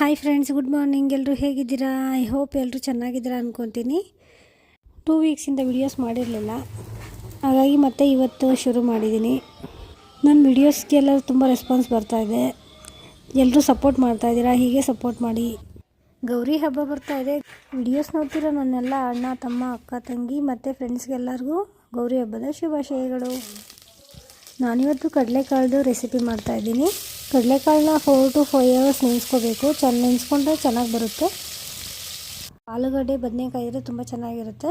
Hi friends good morning ಎಲ್ಲರೂ ಹೇಗಿದ್ದೀರಾ? I hope ಎಲ್ಲರೂ ಚೆನ್ನಾಗಿದ್ದೀರಾ ಅಂದ್ಕೊತೀನಿ ಟೂ ವೀಕ್ಸಿಂದ ವಿಡಿಯೋಸ್ ಮಾಡಿರಲಿಲ್ಲ. ಹಾಗಾಗಿ ಮತ್ತೆ ಇವತ್ತು ಶುರು ಮಾಡಿದ್ದೀನಿ. ನನ್ನ ವಿಡಿಯೋಸ್ಗೆಲ್ಲ ತುಂಬ ರೆಸ್ಪಾನ್ಸ್ ಬರ್ತಾಯಿದೆ ಎಲ್ಲರೂ ಸಪೋರ್ಟ್ ಮಾಡ್ತಾಯಿದ್ದೀರಾ ಹೀಗೆ ಸಪೋರ್ಟ್ ಮಾಡಿ. ಗೌರಿ ಹಬ್ಬ ಬರ್ತಾ ಇದೆ. ವಿಡಿಯೋಸ್ ನೋಡ್ತಿರೋ ನನ್ನೆಲ್ಲ ಅಣ್ಣ, ತಮ್ಮ, ಅಕ್ಕ, ತಂಗಿ ಮತ್ತು ಫ್ರೆಂಡ್ಸ್ಗೆಲ್ಲರಿಗೂ ಗೌರಿ ಹಬ್ಬದ ಶುಭಾಶಯಗಳು. ನಾನಿವತ್ತು ಕಡಲೆಕಾಳ್ದು ರೆಸಿಪಿ ಮಾಡ್ತಾಯಿದ್ದೀನಿ ಕಡಲೆಕಾಳನ್ನ ಫೋರ್ ಟು ಫೈವ್ ಅವರ್ಸ್ ನೆನೆಸ್ಕೋಬೇಕು. ಚೆನ್ನ ನೆನೆಸ್ಕೊಂಡ್ರೆ ಚೆನ್ನಾಗಿ ಬರುತ್ತೆ. ಆಲೂಗಡ್ಡೆ, ಬದನೆಕಾಯಿ ಇದ್ರೆ ತುಂಬ ಚೆನ್ನಾಗಿರುತ್ತೆ.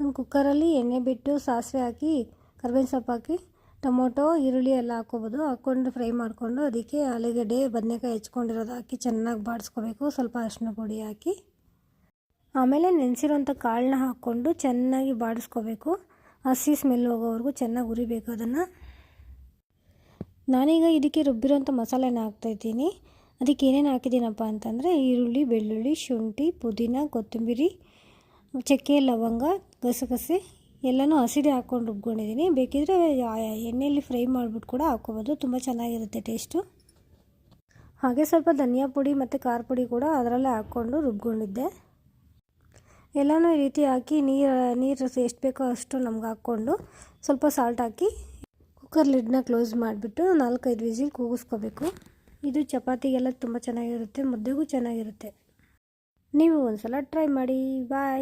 ಒಂದು ಕುಕ್ಕರಲ್ಲಿ ಎಣ್ಣೆ ಬಿಟ್ಟು ಸಾಸಿವೆ ಹಾಕಿ, ಕರ್ಬೇವಿನ ಸೊಪ್ಪು ಹಾಕಿ, ಟೊಮೊಟೊ, ಈರುಳ್ಳಿ ಎಲ್ಲ ಹಾಕ್ಕೋಬೋದು. ಹಾಕ್ಕೊಂಡು ಫ್ರೈ ಮಾಡಿಕೊಂಡು ಅದಕ್ಕೆ ಆಲೂಗಡ್ಡೆ, ಬದನೆಕಾಯಿ ಹೆಚ್ಕೊಂಡಿರೋದು ಹಾಕಿ ಚೆನ್ನಾಗಿ ಬಾಡಿಸ್ಕೋಬೇಕು. ಸ್ವಲ್ಪ ಅರಿಶಿನ ಪುಡಿ ಹಾಕಿ. ಆಮೇಲೆ ನೆನೆಸಿರೋಂಥ ಕಾಳನ್ನ ಹಾಕ್ಕೊಂಡು ಚೆನ್ನಾಗಿ ಬಾಡಿಸ್ಕೋಬೇಕು. ಹಸಿ ಸ್ಮೆಲ್ ಹೋಗೋವರೆಗೂ ಚೆನ್ನಾಗಿ ಉರಿಬೇಕು ಅದನ್ನು. ನಾನೀಗ ಇದಕ್ಕೆ ರುಬ್ಬಿರೋಂಥ ಮಸಾಲೆನ ಹಾಕ್ತಾಯಿದ್ದೀನಿ ಅದಕ್ಕೆ ಏನೇನು ಹಾಕಿದ್ದೀನಪ್ಪ ಅಂತಂದರೆ ಈರುಳ್ಳಿ, ಬೆಳ್ಳುಳ್ಳಿ, ಶುಂಠಿ, ಪುದೀನ, ಕೊತ್ತಂಬರಿ, ಚಕ್ಕೆ, ಲವಂಗ, ಗಸಗಸೆ ಎಲ್ಲನೂ ಹಸಿದೆ ಹಾಕ್ಕೊಂಡು ರುಬ್ಕೊಂಡಿದ್ದೀನಿ. ಬೇಕಿದ್ರೆ ಎಣ್ಣೆಯಲ್ಲಿ ಫ್ರೈ ಮಾಡಿಬಿಟ್ಟು ಕೂಡ ಹಾಕ್ಕೋಬೋದು. ತುಂಬ ಚೆನ್ನಾಗಿರುತ್ತೆ ಟೇಸ್ಟು. ಹಾಗೆ ಸ್ವಲ್ಪ ಧನಿಯಾ ಪುಡಿ ಮತ್ತು ಖಾರ ಪುಡಿ ಕೂಡ ಅದರಲ್ಲೇ ಹಾಕ್ಕೊಂಡು ರುಬ್ಕೊಂಡಿದ್ದೆ. ಎಲ್ಲನೂ ಈ ರೀತಿ ಹಾಕಿ ನೀರು ನೀರು ಎಷ್ಟು ಬೇಕೋ ಅಷ್ಟು ನಮ್ಗೆ ಹಾಕ್ಕೊಂಡು ಸ್ವಲ್ಪ ಸಾಲ್ಟ್ ಹಾಕಿ ಕುಕ್ಕರ್ ಲಿಡ್ನ ಕ್ಲೋಸ್ ಮಾಡಿಬಿಟ್ಟು ನಾಲ್ಕೈದು ವಿಸಿಲ್ ಕೂಗಿಸ್ಕೋಬೇಕು. ಇದು ಚಪಾತಿಗೆಲ್ಲ ತುಂಬ ಚೆನ್ನಾಗಿರುತ್ತೆ, ಮುದ್ದೆಗೂ ಚೆನ್ನಾಗಿರುತ್ತೆ. ನೀವು ಒಂದು ಸಲ ಟ್ರೈ ಮಾಡಿ ಬಾಯ್